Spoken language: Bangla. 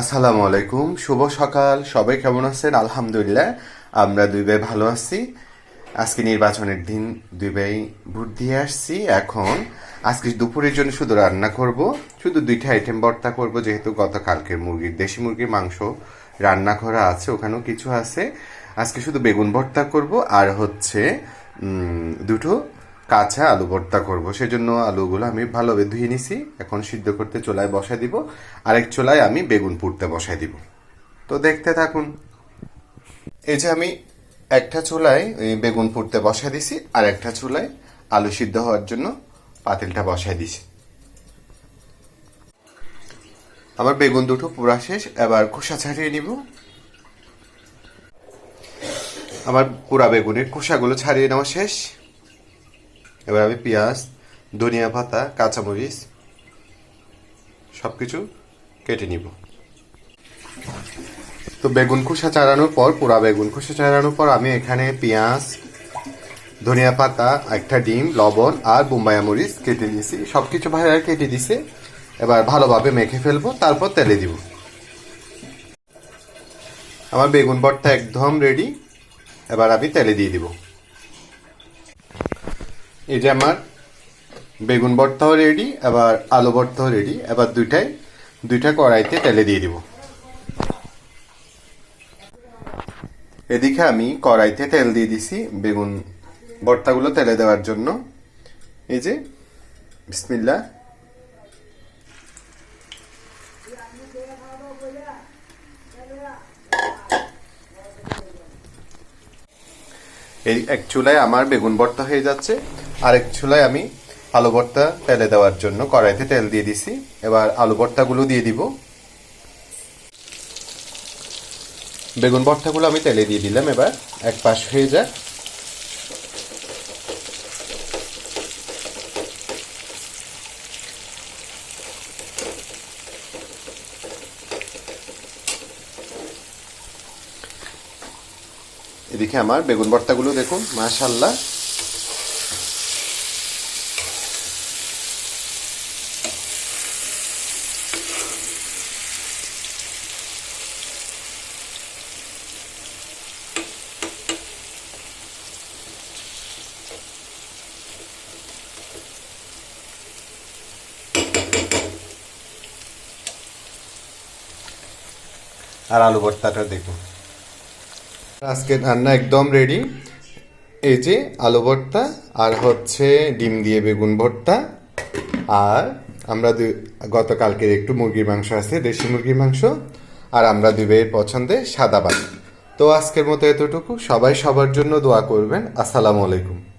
আসসালামু আলাইকুম, শুভ সকাল। সবাই কেমন আছেন? আলহামদুলিল্লাহ, আমরা দুই ভাই ভালো আছি। আজকে নির্বাচনের দিন, দুই ভাই ভোট দিয়ে আসছি। এখন আজকে দুপুরের জন্য শুধু রান্না করব। শুধু দুইটা আইটেম ভর্তা করব, যেহেতু গতকালকের মুরগির, দেশি মুরগির মাংস রান্না করা আছে, ওখানেও কিছু আছে। আজকে শুধু বেগুন ভর্তা করব, আর হচ্ছে দুটো কাঁচা আলু ভর্তা করব। সেজন্য আলুগুলো আমি ভালোভাবে ধুয়ে নিছি। এখন সিদ্ধ করতে চোলায় বসাই দিব। আরেক চুলায় আমি বেগুন পুড়তে বসাই দিব। তো দেখতে থাকুন। এই যে আমি একটা চুলায় বেগুন পুড়তে বসাই দিছি। আর একটা চুলায় আলু সিদ্ধ হওয়ার জন্য পাতিলটা বসাই দিছি। আমার বেগুন দুটো পুরা শেষ। এবার খোসা ছাড়িয়ে নিব। আমার পুরা বেগুনের খোসাগুলো ছাড়িয়ে নেওয়া শেষ। এবার আমি পেঁয়াজ, ধনিয়া পাতা, কাঁচামরিচ সব কিছু কেটে নিব। তো বেগুন খোসা চারানোর পর পুরা বেগুন খোসা চারানোর পর আমি এখানে পেঁয়াজ, ধনিয়া পাতা, একটা ডিম, লবণ আর বোম্বাইয়া মরিচ কেটে দিয়েছি সব কিছু ভালো কেটে দিছে। এবার ভালোভাবে মেখে ফেলব, তারপর তেলে দিব। আমার বেগুন ভর্তা একদম রেডি এবার আমি তেলে দিয়ে দিব। এই যে আমার বেগুন ভর্তাও রেডি এবার আলু ভর্তাও রেডি এবার দুইটাই, দুইটা কড়াইতে তেলে দিয়ে দিব। এদিকে আমি কড়াইতে তেল দিয়ে দিছি বেগুন ভর্তাগুলো তেলে দেওয়ার জন্য। এই যে বিসমিল্লা এই এক চুলায় আমার বেগুন ভর্তা হয়ে যাচ্ছে। আর এক চুলায় আমি আলু ভর্তা তেলে দেওয়ার জন্য কড়াইতে তেল দিয়ে দিছি। এবার আলু ভর্তাগুলো দিয়ে দিব। বেগুন ভর্তাগুলো আমি তেলে দিয়ে দিলাম এবার। এক পাশ হয়ে যাক। এদিকে আমার বেগুন ভর্তাগুলো দেখুন মাশাল্লাহ আর আলু ভর্তাটা দেখুন। আজকে রান্না একদম রেডি এই যে আলু ভর্তা আর হচ্ছে ডিম দিয়ে বেগুন ভর্তা। আর আমরা দুই- গতকালকের একটু মুরগির মাংস আছে, দেশি মুরগির মাংস। আর আমরা ভাইয়ের পছন্দে সাদা ভাত। তো আজকের মতো এতটুকু। সবাই সবার জন্য দোয়া করবেন। আসসালামু আলাইকুম।